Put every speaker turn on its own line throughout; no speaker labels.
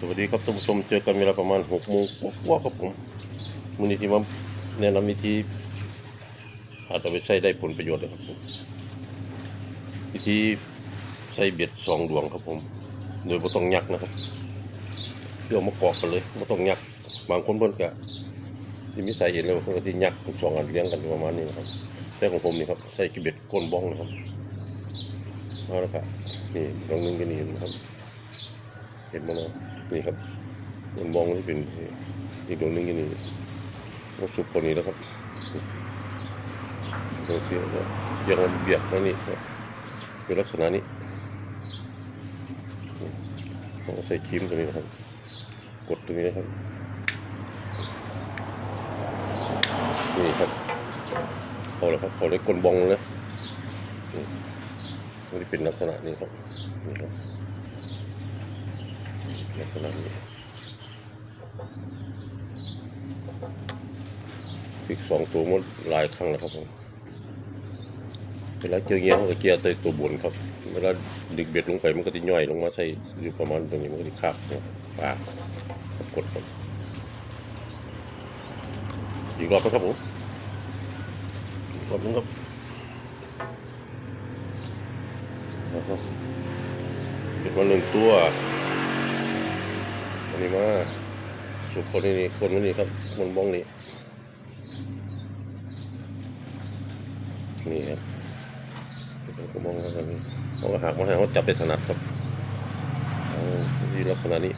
สวัสดีครับท่านผู้ชมเจอกันเวลาประมาณหกโมงกว่าครับผมมูลนิธิมาแนะนำวิธีอาจจะไปใช้ได้ผลประโยชน์นะครับผมวิธีใช้เบ็ดสองดวงครับผม โดยไม่ต้องยักนะครับเพื่อมากอกกันเลยไม่ต้องยักบางคนเพิ่นก็ที่มีสายเห็นเลยว่าเพิ่นก็ที่ยักสองอันเลี้ยงกันประมาณนี้นะครับแต่ของผมนี่ครับใช้กิเบ็ดก้นบ้องนะครับเอาละครับนี่ลองนึงกันนี่นะครับ เห็นมั้ยนี่ครับมันมองที่เป็นอีกดวงนึงนี่ราสุดคนนี้แล้วครับโอเคแล้วยังมันเบียดมานี่ครับเป็นลักษณะนี้เราก็ใส่ครีมตัวนี้นะครับ กดตัวนี้นะครับ นี่ครับเขาแล้วครับเขาเลยกลบองเลยนี่มันจะเป็นลักษณะนี้ครับนี่ครับ ลักษณะนี้พลิกสองตัวมันหลายครั้งแล้วครับผมเวลาเจอเงี้ยเขาก็เกียร์ตัวตัวบนครับ เวลาดึกเบ็ดลงไปมันก็จะย่อยลงมาใส่อยู่ประมาณตรงนี้มันก็จะคาบเนี่ยปลาครับกดครับอีกรอบนะครับผมรอบนึงครับนะครับเก็บมาหนึ่งตัว นนี้มาสุดคนนี้คนนี้ครับมันบ้องนี้นี่ครับเป็นกระมองครับนี่เขาก็หักมาให้เขาจับได้ถนัดครับเอาที่ลักษณะนี้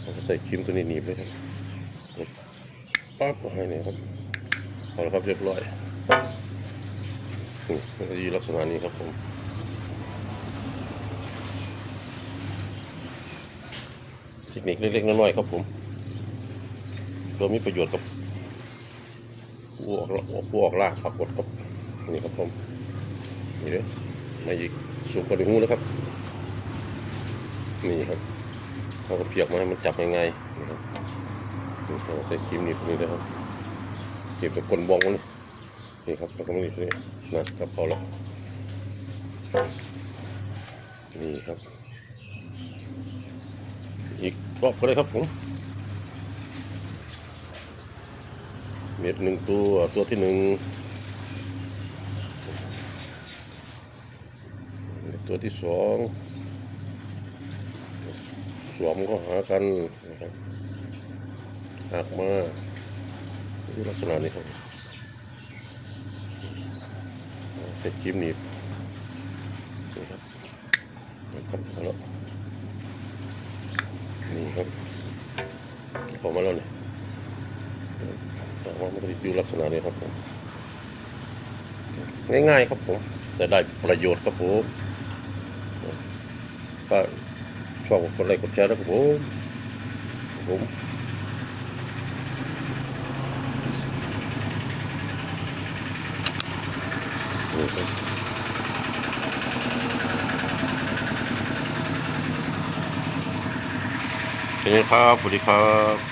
เขาก็ใส่ครีมตัวนี้หนีบเลยครับปั๊บก็ให้เนี่ยครับเอาละครับเรียบร้อยนี่ที่ลักษณะนี้ครับผม เทคนิคเล็กๆน้อยๆครับผมตัวมีประโยชน์กับผู้ออกผู้ออกล่าปรากฏครับนี่ครับผมนี่เลยมาอีกสูงกว่าดึงหูแล้วครับ นี่ครับเขาก็เพียกมาให้มันจับง่ายๆนี่ครับนี่เขาใส่ครีมนีบนี่เลยครับเก็บกับกลบองมันนี่นี่ครับแล้วก็มาหนีบนี่นะครับพอแล้วนี่ครับ อีกรอบก็ได้ครับผมเม็ดหนึ่งตัวตัวที่หนึ่งตัวที่สองสวมก็หากันนะครับหักมาที่ลักษณะนี้ครับใส่จิ้มหนีบนี่ครับนะครับแล้ว ครับเข้ามาแล้วเนี่ยแต่ว่ามันจะอยู่ลักษณะนี้ครับผมง่ายๆครับผม แต่ได้ประโยชน์ครับผมก็ชอบกดไลค์กดแชร์นะครับผมผมนี่ครับ เคครับสวัสดีครับ